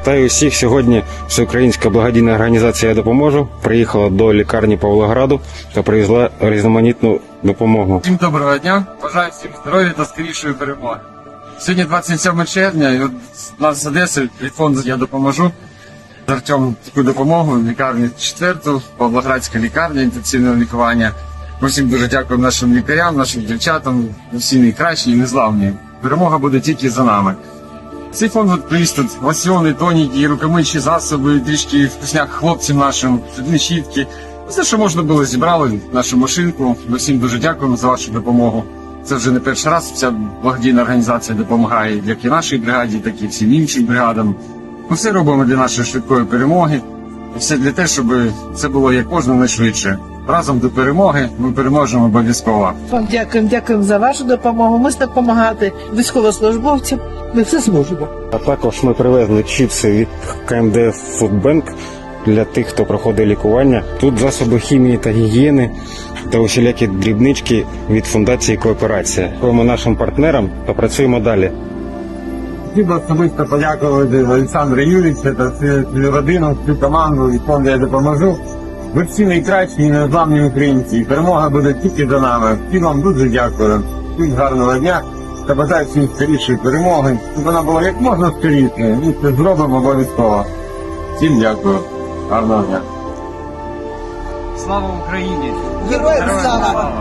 Вітаю усіх. Сьогодні всеукраїнська благодійна організація «Я допоможу приїхала до лікарні Павлограду та привезла різноманітну допомогу. Всім доброго дня. Бажаю всім здоров'я та скорішої перемоги. Сьогодні 27 червня, і от нас з Одеси від Я допоможу. З Артем таку допомогу в лікарні четверту, Павлоградська лікарня інтенсивного лікування. Ми всім дуже дякуємо нашим лікарям, нашим дівчатам. Ви всі найкращі і незламні. Перемога буде тільки за нами. Цей фонд тут лосьони, тоніки, рукомичі засоби, трішки вкусняк хлопцям нашим, щітки. Все, що можна було, зібрали нашу машинку. Ми всім дуже дякуємо за вашу допомогу. Це вже не перший раз. Ця благодійна організація допомагає як і нашій бригаді, так і всім іншим бригадам. Ми все робимо для нашої швидкої перемоги. Все для того, щоб це було як можна найшвидше. Разом до перемоги ми переможемо обов'язково. Вам дякуємо, дякуємо за вашу допомогу. Ми допомагати військовослужбовцям. Ми все зможемо. А також ми привезли чіпси від КМДФ Фудбенк для тих, хто проходить лікування. Тут засоби хімії та гігієни та усілякі дрібнички від фундації Кооперація. Дякуємо нашим партнерам та працюємо далі. Хотів особисто подякувати Олександру Юрійовичу та всю родину, всю команду і фонду я допоможу. Ви всі найкращі і незламні українці. Перемога буде тільки за нами. Всім вам дуже дякую. Всім гарного дня. Та бажаю всім скорішої перемоги. Щоб вона була як можна скоріше. Ми це зробимо обов'язково. Всім дякую. Гарного дня. Слава Україні! Героям слава! слава!